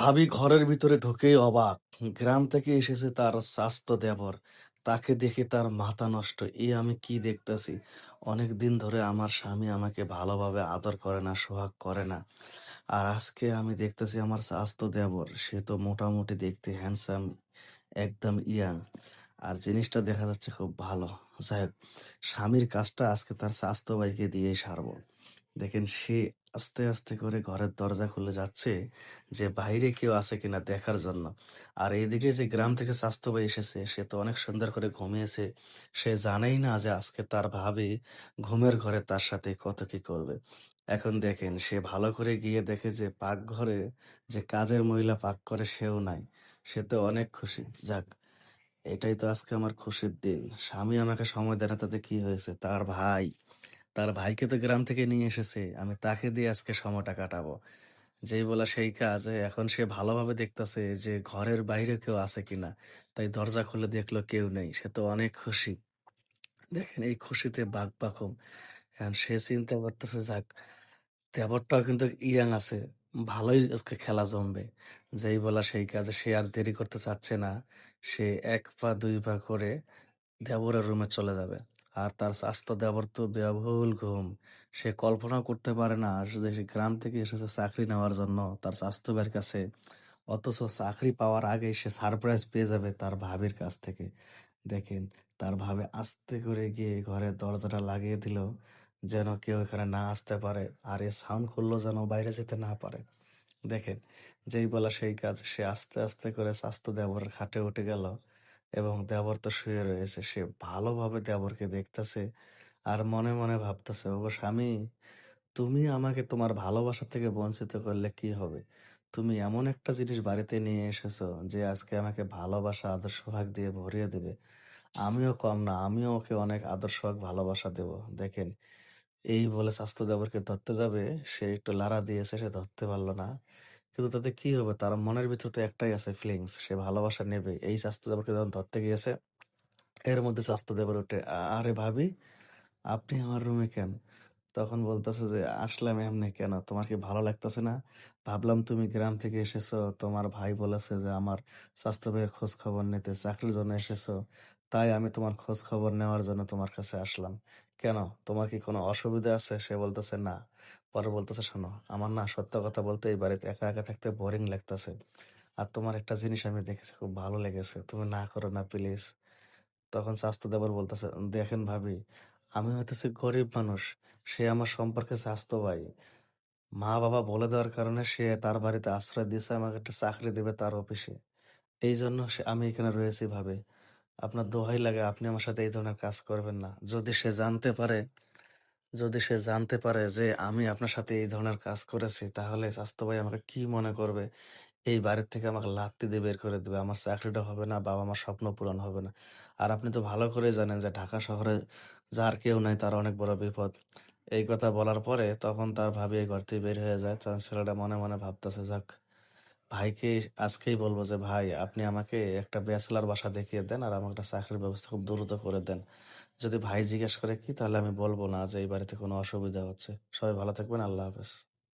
ভাবি ঘরের ভিতরে ঢুকেই অবাক। গ্রাম থেকে এসেছে তার স্বাস্থ্য দেবর। তাকে দেখে তার মাথা নষ্ট। এ আমি কি দেখতেছি? অনেক দিন ধরে আমার স্বামী আমাকে ভালোভাবে আদর করে না, সোহাগ করে না। আর আজকে আমি দেখতেছি আমার স্বাস্থ্য দেবর। সে তো মোটামুটি দেখতে হ্যান্ডসাম একদম ইয়াং। আর জিনিসটা দেখা যাচ্ছে খুব ভালো। যাই হোক, স্বামীর কাজটা আজকে তার স্বাস্থ্য ভাইকে দিয়েই সারবো। দেখেন, সে আস্তে আস্তে করে ঘরের দরজা খুলে যাচ্ছে যে বাইরে কেউ আছে কিনা দেখার জন্য। আর এইদিকে যে গ্রাম থেকে স্বাস্থ্য ভাই এসেছে, সে তো অনেক সুন্দর করে ঘুমিয়েছে। সে জানেই না যে আজকে তার ভাবি ঘুমের ঘরে তার সাথে কত কি করবে। এখন দেখেন, সে ভালো করে গিয়ে দেখে যে পাকঘরে যে কাজের মহিলা পাক করে সেও নাই। সে তো অনেক খুশি। যাক, এটাই তো আজকে আমার খুশির দিন। স্বামী আমাকে সময় দেয় না, তাতে কি হয়েছে? তার ভাই তার ভাইকে তো গ্রাম থেকে নিয়ে এসেছে, আমি তাকে দিয়ে আজকে সময়টা কাটাবো। যেই বলা সেই কাজ, এখন সে ভালোভাবে দেখতাছে যে ঘরের বাইরে কেউ আছে কিনা, তাই দরজা খুলে দেখল কেউ নেই, সে তো অনেক খুশি। দেখেন এই খুশিতে বাঘ পাখম। এখন সে চিন্তা করতেছে, যাক, দেবরটাও কিন্তু ইয়াং আছে, ভালোই আজকে খেলা জমবে। যেই বলা সেই কাজে সে আর দেরি করতে চাচ্ছে না, সে এক পা দুই পা করে দেবরের রুমে চলে যাবে। আর তার স্বাস্থ্য দেবর তো ব্যয়বহুল ঘুম। সে কল্পনা করতে পারে না শুধু সে গ্রাম থেকে এসেছে চাকরি নেওয়ার জন্য, তার স্বাস্থ্য ভাইয়ের কাছে। অথচ চাকরি পাওয়ার আগে সে সারপ্রাইজ পেয়ে যাবে তার ভাবির কাছ থেকে। দেখেন, তার ভাবে আস্তে করে গিয়ে ঘরের দরজাটা লাগিয়ে দিল, যেন কেউ এখানে না আসতে পারে আর এ সাউন্ড করল যেন বাইরে যেতে না পারে। দেখেন, যেই বলা সেই কাজ, সে আস্তে আস্তে করে স্বাস্থ্য দেবরের খাটে উঠে গেল। এবং দেবর তো শুয়ে রয়েছে। সে ভালোভাবে দেবরকে দেখতেছে আর মনে মনে ভাবতেছে, ওগো স্বামী, তুমি আমাকে তোমার ভালোবাসা থেকে বঞ্চিত করলে কি হবে? তুমি এমন একটা জিনিস বাড়িতে নিয়ে এসেছ যে আজকে আমাকে ভালোবাসা আদর্শ সোহাগ দিয়ে ভরিয়ে দেবে। আমিও কম না, আমিও ওকে অনেক আদর্শ সোহাগ ভালোবাসা দেব। দেখেন, এই বলে স্বাস্থ্য দেবরকে ধরতে যাবে, সে একটু লাড়া দিয়েছে, সে ধরতে পারল না। কিন্তু তাতে কি হবে? তার মনের ভিতর তো একটাই আছে ফিলিংস সে ভালোবাসা নেবে। এই স্বাস্থ্য দেবরকে যখন ধরতে গিয়েছে, এর মধ্যে স্বাস্থ্য দেবর "আ- আরে ভাবি, আপনি আমার রুমে কেন? তখন বলতেছে যে, আসলাম এমনি কেন? তোমার কি ভালো লাগতেছে না? ভাবলাম তুমি গ্রাম থেকে এসেছ। তোমার ভাই বলেছে যে, আমার স্বাস্থ্য ভাইয়ের খোঁজ খবর নিতে। চাকরির জন্য এসেছ। তাই আমি তোমার খোঁজ খবর নেওয়ার জন্য তোমার কাছে আসলাম। কেন? তোমার কি কোনো অসুবিধা আছে? সে বলতেছে, না। পরে বলতেছে, শোনো, আমার না সত্য কথা বলতে এই বাড়িতে একা একা থাকতে বোরিং লাগতেছে। আর তোমার একটা জিনিস আমি দেখেছি, খুব ভালো লেগেছে। তুমি না করো না প্লিজ তখন স্বাস্থ্য দেবর বলতেছে, দেখেন ভাবি, আমি হইতেছি গরিব মানুষ। সে আমার সম্পর্কে স্বাস্থ্য ভাই মা বাবা বলে দেওয়ার কারণে সে তার বাড়িতে আশ্রয় দিয়েছে, আমাকে একটা চাকরি দেবে তার অফিসে। এই জন্য আমি এখানে রয়েছি ভাবে। আপনার দোহাই লাগে, আপনি আমার সাথে এই ধরনের কাজ করবেন না। যদি সে জানতে পারে, যদি সে জানতে পারে যে আমি আপনার সাথে এই ধরনের কাজ করেছি, তাহলে স্বাস্থ্য ভাই আমাকে কি মনে করবে? এই বাড়ির থেকে আমাকে লাত্তি দিয়ে বের করে দেবে। আমার চাকরিটা হবে না, বাবা আমার স্বপ্ন পূরণ হবে না। আর আপনি তো ভালো করে জানেন যে ঢাকা শহরে যার কেউ নাই, তার অনেক বড় বিপদ। এই কথা বলার পরে তখন তার ভাবি এই ঘর থেকে বের হয়ে যায়। তখন ছেলেটা মনে মনে ভাবতেছে, যাক ভাইকে আজকেই বলব যে, ভাই, আপনি আমাকে একটা ব্যাচেলার বাসা দেখিয়ে দেন আর আমার একটা চাকরির ব্যবস্থা খুব দ্রুত করে দেন। যদি ভাই জিজ্ঞেস করে, কি? তাহলে আমি বলব না যে, এই বাড়িতে কোনো অসুবিধা হচ্ছে। সবাই ভালো থাকবেন, আল্লাহ হাফেজ।